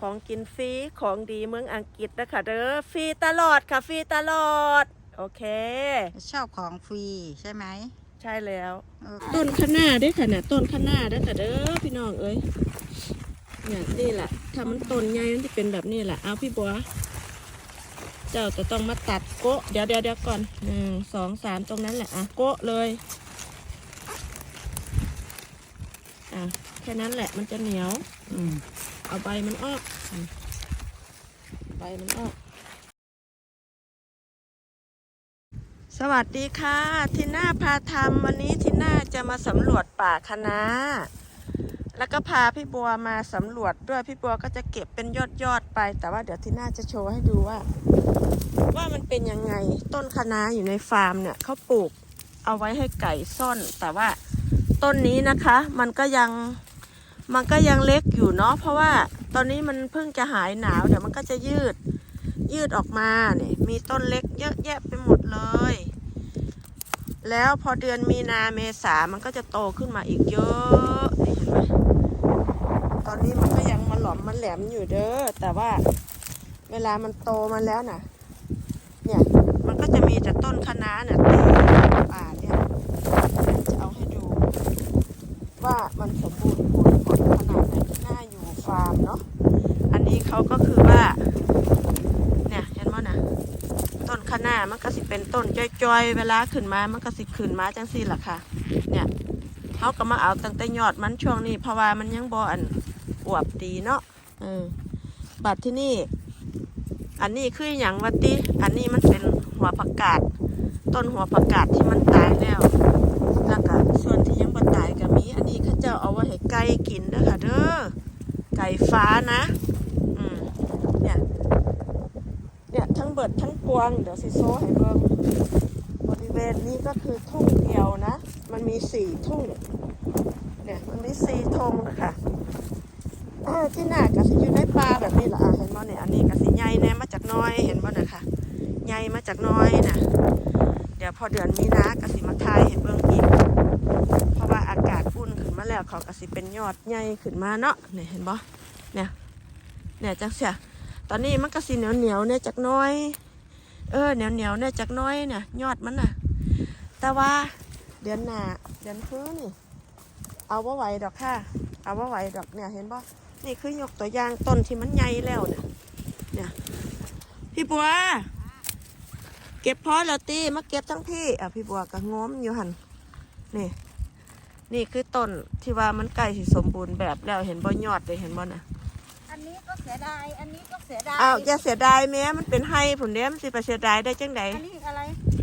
ของกินฟรีของดีเมืองอังกฤษนะคะเด้อฟรีตลอดค่ะฟรีตลอด โอเค ชอบของฟรีใช่ไหม ใช่แล้วเออต้นข้างหน้าด้วยค่ะเนี่ยต้นข้างหน้าด้วยค่ะเด้อพี่น้องเอ้ยเนี่ยนี่แหละถ้ามันต้นใหญ่มันจะเป็นแบบนี้แหละเอาพี่บัวเจ้าจะต้องมาตัดโกะเดี๋ยวเดี๋ยวเดี๋ยวก่อนหนึ่งสองสามตรงนั้นแหละอะโกะเลยอะแค่นั้นแหละมันจะเหนียว อืม เอาใบมันออก ใบมันออก สวัสดีค่ะทิน่าพาทำวันนี้ทิน่าจะมาสำรวจป่าคะน้าแล้วก็พาพี่บัวมาสำรวจด้วยพี่บัวก็จะเก็บเป็นยอดยอดไป แต่ว่าเดี๋ยวทิน่าจะโชว์ให้ดูว่า ว่ามันเป็นยังไงต้นคะน้าอยู่ในฟาร์มเนี่ยเขาปลูกเอาไว้ให้ไก่ซ่อน แต่ว่าต้นนี้นะคะ มันก็ยัง มันก็ยังเล็กอยู่เนาะเพราะว่าตอนนี้มันเพิ่งจะหายหนาวเดี๋ยวมันก็จะยืดยืดออกมาเนี่ยมีต้นเล็กเยอะแยะไปหมดเลย แล้วพอเดือนมีนาเมษามันก็จะโตขึ้นมาอีกเยอะเห็นไหมตอนนี้มันก็ยังมาหลอมมันแหลมอยู่เด้อแต่ว่าเวลามันโตมาแล้วน่ะ เนี่ยมันก็จะมีแต่ต้นคะน้าเนี่ยเต็มป่าเนี่ยจะเอาให้ดู ว่ามันสมบูรณ์ ผลขนาดไหนที่น่าอยู่ฟาร์มเนาะอันนี้เขาก็คือว่า เนี่ยเห็นมั้ยนะต้นคะน้ามันก็สิเป็นต้นจ้อยๆ เวลาขึ้นมามันก็สิขึ้นมาจังสี่ละค่ะ เนี่ยเขาก็มาเอาตั้งแต่ยอดมันช่วงนี้เพราะว่ามันยังบ่อันอวบดีเนาะเออบัดที่นี่ อันนี้คืออย่างวัติอันนี้มันเป็นหัวผักกาด ต้นหัวผักกาดที่มันตายแล้วก็ส่วนที่ยังบ่ตายก็มี อันนี้เข้าเจ้าเอาไว้ให้ไก่กินเด้อค่ะ เด้อไก่ฟ้านะอืมเนี่ยเนี่ยทั้งเบิดทั้งปวง เดี๋ยวสิโซ่ให้เบิ่งบริเวณนี้ก็คือทุ่งเดียวนะ มันมีสี่ทุ่งเนี่ยมันมีสี่ทุ่งนะคะที่หน้ากะสิอยู่ในป่าแบบนี้ล่ะอะเห็นบ่เนี่ยอันนี้กะสิใหญ่แน่มาจากน้อยเห็นบ่นะคะใหญ่มาจากน้อยนะเดี๋ยวพอเดือนมีนากะสิมาทายให้เบิ่งอีก แล้วเขาก็สิเป็นยอดใหญ่ขึ้นมาเนาะเนี่ยเห็นบ่เนี่ยเนี่ยจังเสียตอนนี้มันก็สิเหนียวเหนียวๆเนี่ยจักน้อย เออเหนียวเหนียวๆเนี่ยจักน้อยเนี่ยยอดมันน่ะ แต่ว่าเดือนหน้าเดือนพื้นนี่ เอาว่าไหวดอกค่ะ เอาว่าไหวดอกเนี่ยเห็นบ่นี่คือยกตัวอย่างต้นที่มันใหญ่แล้วเนี่ยเนี่ยพี่บัวเก็บพอแล้วตีมาเก็บทั้งพี่อะพี่บัวก็ง้มอยู่หันนี่ นี่คือต้นที่ว่ามันใกล้สิสมบูรณ์แบบแล้วเห็นบ่ยอดเลยเห็นบ่น่ะอันนี้ก็เสียดาย อันนี้ก็เสียดายอ้าวอย่าเสียดายแม้มันเป็นไห้ผุนเด้มันสิไปเสียดายได้จังไดอันนี้อะไร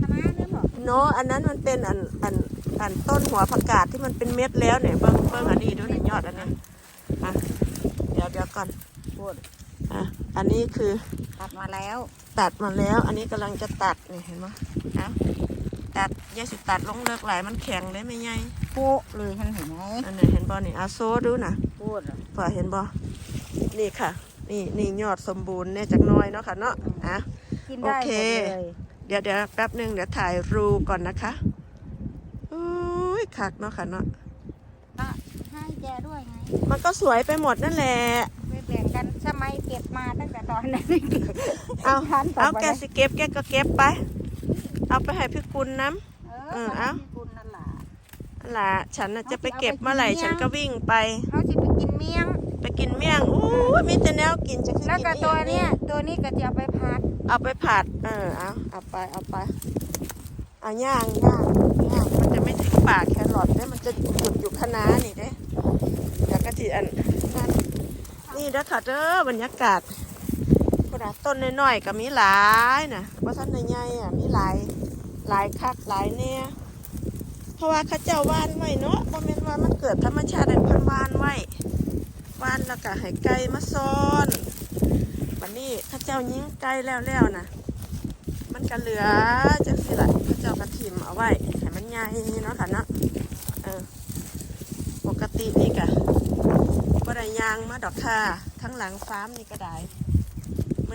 คณะเนี่ยบอกโนอันนั้นมันเป็นอันอันอันต้นหัวผักกาดที่มันเป็นเม็ดแล้วเนี่ยเบิ้งเบิ้งอันนี้ดูนี่ยอดอันนี้อะเดี๋ยวเดี๋ยวก่อนพูดอะอันนี้คือตัดมาแล้ว ตัดมาแล้ว อันนี้กำลังจะตัดนี่เห็นไหมนะ ตัดอยาสิตัดลงเลิกไหลายมันแข็งเลยไม่ไงโป๊ะเลยฉันเห็นไหมอันนี้เห็นบ่นี่อาโซดูนะพูดพอเห็นบ่นี่ค่ะ นี่นี่ยอดสมบูรณ์เนี่ยจากหน้อยเนาะค่ะเนาะอะกินได้โอเคหมดเลยเดี๋ยวเดี๋ยวแป๊บหนึ่งเดี๋ยวถ่ายรูก่อนนะคะอุ้ยคักเนาะค่ะเนาะอะให้แกด้วยไงมันก็สวยไปหมดนั่นแหละไปแบ่งกันสมัยเก็บมาตั้งแต่ตอนนั้นไม่เก็บเอาทันต่เอาไปแกสิเก็บแกก็เก็บไป เอาไปให้พี่กุลน้เอเอออเอา พี่กุลนั่นล่ะำล่ะฉันน่ะจะไปเก็บเมื่อไหร่ฉันก็วิ่งไป เขาจะไปกินเมี่ยง ไปกินเมี่ยงอู้ยมีแต่แนวกินจะคือแล้วก็กิตัวอีหเนี้ยงตัวนี้ก็จะเอาไปพัดเอาไปผัด เออเอาเอาไปเอาไปเอาย่างย่างย่างมันจะไม่ถึงปากแครอทเนี่ยมันจะหยุดอยู่คณะนี่เด้เดี๋ยวก็ทีอันนั่นนี่เด้อค่ะเด้อบรรยากาศ ค่ะ ต้นน้อยๆก็มีหลายนะว่าท่านใหญ่ๆอะมีหลายหลายคักหลายเนี่ยเพราะว่าเข้าเจ้าว่านไว้เนาะบ่แม่นว่ามันเกิดธรรมชาติได้เพิ่นว่านไว้ว่านแล้วก็ให้ไก่มาซ่อนบัดนี้ข้าเจ้ายิงไก่แล้วๆนะมันก็เหลือจังสิละข้าเจ้าก็ทิ่มเอาไว้ให้มันใหญ่เนาะค่ะเนาะเออปกตินี่ก็บ่ได้ยางมาดอกค่ะทั้งหลังฟาร์มนี่ก็ได้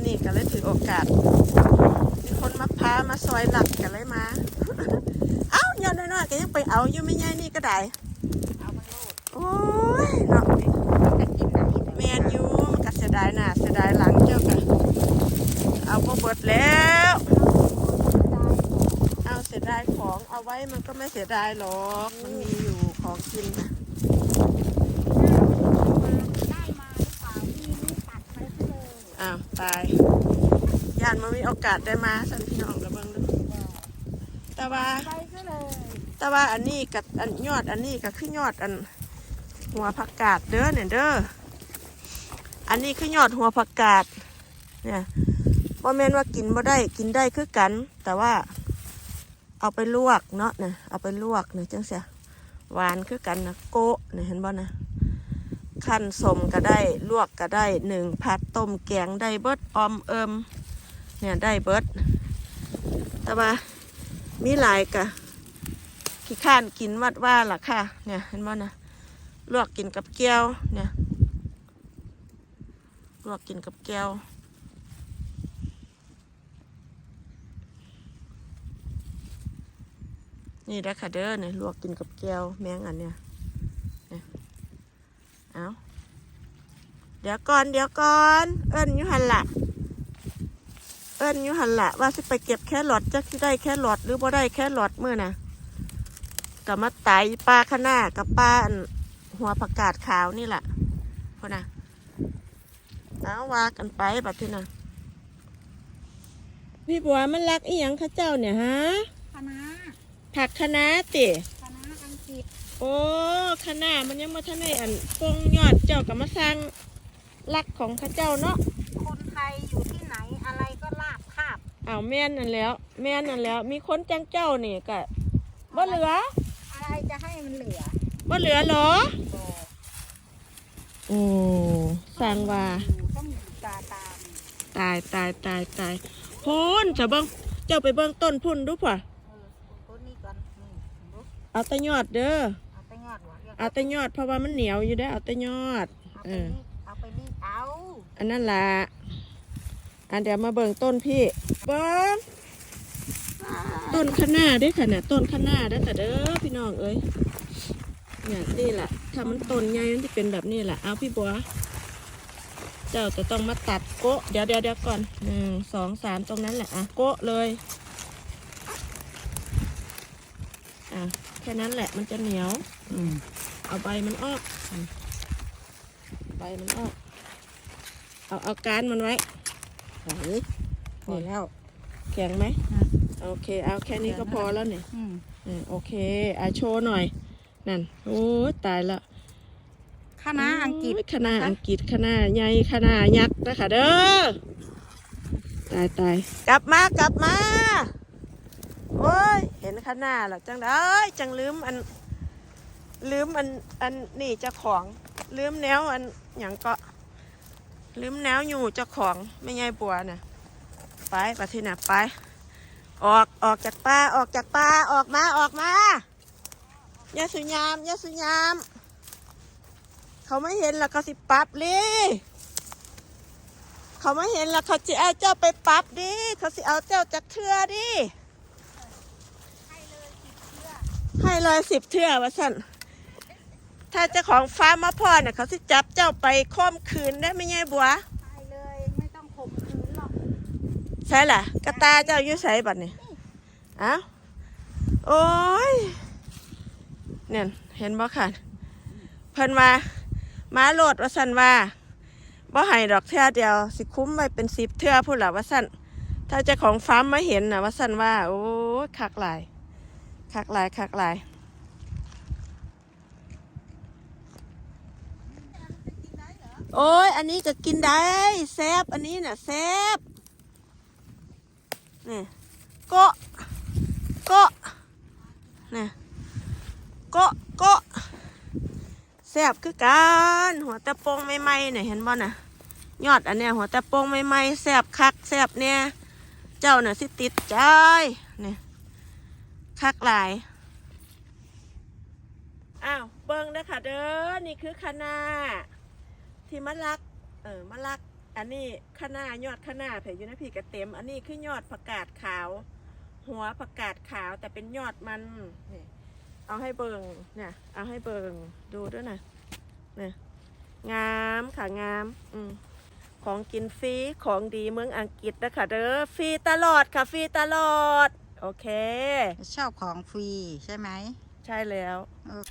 มื้อนี้ก็เลยถือโอกาส มีคนมาพามาซอยหลักกันเลยมา เอ้าย้อนน้อยๆก็ยังไปเอาอยู่ไม่ง่ายนี่ก็ได้เอามาโลดโอ้ยเนาะจะกินไหนแมนยูมันก็เสียดายหน้าเสียดายหลังเจ้าค่ะเอาพอเบิดแล้วเอาเสียดายของเอาไว้มันก็ไม่เสียดายหรอก มันมีอยู่ของกินนะ ได้มาหรือเปล่าพี่นี่ตัดไปเลย อ้าว ตายยานมันมีโอกาสได้มาสันพี่น้องระเบิงดูแต่ว่าไปซะเลยแต่ว่าอันนี้กับอันยอดอันนี้ก็คือยอดอัน หัวผักกาดเด้อเนี่ยเด้ออันนี้คือยอดหัวผักกาดเนี่ยบ่แม่นว่ากินบ่ได้กินได้คือกัน แต่ว่า เอาไปลวกเนาะเนี่ยเอาไปลวกเนี่ยจังเสียหวานคือกันนะโกะเนี่ยเห็นบ่นะ ขั้นสมก็ได้ลวกก็ได้หนึ่งผัดต้มแกงได้เบิดออมเอิมเนี่ยได้เบิด แต่ว่ามีหลายกะขี้ข้านกินวัดว่าล่ะค่ะเนี่ยเห็นบ่นะลวกกินกับแก้วเนี่ยลวกกินกับแก้วนี่ได้อค่ะเด้อเนี่ยลวกกินกับแก้วแมงอันเนี่ย เอาเดี๋ยวก่อนเดี๋ยวก่อน เอิ้นอยู่หันละเอิ้นอยู่หันละว่าสิไปเก็บแค่หลอดจักสิได้แค่หลอดหรือบ่ได้แค่หลอดมื่อน่ะกับมาไตปลาขนากับปลาอันหัวผักกาดขาวนี่แหละพอนะเอาว่ากันไปบัดทีน่ะพี่บัวมันรักอีหยังเข้าเจ้าเนี่ยฮะคณะผักคะน้าติคณะอังกฤษ โอ้คะน้ามันยังมาท่านได้อันปงยอดเจ้ากับมาสร้างรักของเข้าเจ้าเนาะคนไทยอยู่ที่ไหนอะไรก็ลาบคาบอ้าวแม่นนั่นแล้ว แม่นนั่นแล้ว มีคนจังเจ้านี่ก็บ่เหลือ อะไรจะให้มันเหลือบ่เหลือเหรอบอกโอ้สร้างว่าอยู่ต้องอยู่ตาตามตายตายตายตายพูนจะเบิ่งเจ้าไปเบิ่งต้นพุ่นดูป่ะเออต้นนี้ก่อนนี่ดูเอาแต่ยอดเด้อเอาไปยอดหัวเรียกเอาแต่ยอดเพราะว่ามันเหนียวอยู่ได้อเอาแต่ยอด เอาเอไปอรีดเอาไปรีดเอาอันนั้นล่ะอันเดี๋ยวมาเบิ่งต้นพี่เบิ่งต้นข้างหน้าเด้อค่ะเนี่ยต้นข้างหน้าเด้อค่ะเด้อพี่น้องเอ้ยเนี่ยนี่แหละถ้ามันต้นใหญ่มันจะเป็นแบบนี้แหละเอาพี่บัว เจ้าจะต้องมาตัดโกะเดี๋ยวเดี๋ยวเดี๋ยวก่อนหนึ่งสองสามตรงนั้นแหละอะโกะเลยอะแค่นั้นแหละมันจะเหนียวอืม เอาใบมันออกอืมใบมันออก เอาเอาการมันไว้เฮ้ยพอแล้ว แข็งไหมอืมโอเค เอาแค่นี้ก็พอแล้วเนี่ยอืมอืมโอเคอะโชว์หน่อย นั่น โอ้ยตายละคณะอังกฤษโยคณะอังกฤษคณะใหญ่คณะยักษ์นะคะเด้อ ตายตายกลับมากลับมา โอ้ย เห็นคณะหรอจังได้จังลืมอัน ลืมอันอันนี่เจ้าของ ลืมแนวอันอย่างก็ลืมแนวอยู่เจ้าของไม่ไงบัวน่ะไปประเทศน่ะไป ออกออกจากป่าออกจากป่าออกมาออกมายาสุยามยาสุยาม เขาไม่เห็นแล้วเขาสิปับเลยเขาไม่เห็นแล้วเขาจะเอาเจ้าไปปับดิเขาสิเอาเจ้าจากเทือดิให้เลยสิบเทือวะสัน ถ้าเจ้าของฟ้าร์มมาพ่อเนี่ยเขาสิจับเจ้าไปค้มคืนได้ไหมไงบัวไปเลยไม่ต้องข่มขืนหรอกใช่ล่ะกระตาเจ้าอยู่ใส่บัดนี่เอ้าโอ้ยเนี่ยเห็นบ่ค่ะเพิ่นมามาโหลดว่าสันว่าบ่ให้ดอกเทื่อเดียว สิคุ้มไว้เป็นสิบเทื่อพูดล่ะว่าสันถ้าเจ้าของฟาร์มมาเห็นนะว่าสันว่า โอ้ยคักหลายคักหลายคักหลาย โอ้ย อันนี้ก็กินได้แซบอันนี้น่ะแซบนี่เกาะเกาะนี่เกาะเกาะแซบคือกันหัวตะโปงใหม่ๆเนี่ยเห็นบ่น่ะ ยอดอันเนี้ยหัวตะโปงใหม่ๆแซบคักแซบเนี่ยเจ้าน่ะสิติดใจนี่คักหลายอ้าวเบิ้งเด้อค่ะเด้อนี่คือคณะ ที่มะลัก เออมะลัก อันนี้ข้างหน้ายอดข้างหน้าแผ่อยู่นะพี่กระเต็ม อันนี้คือยอดผักกาดขาว หัวผักกาดขาวแต่เป็นยอดมันนี่เอาให้เบิงเนี่ยเอาให้เบิงดูด้วยนะเนี่ยงามค่ะงาม อืมของกินฟรีของดีเมืองอังกฤษนะคะเด้อฟรีตลอดค่ะฟรีตลอด โอเค ชอบของฟรีใช่ไหม ใช่แล้วเออ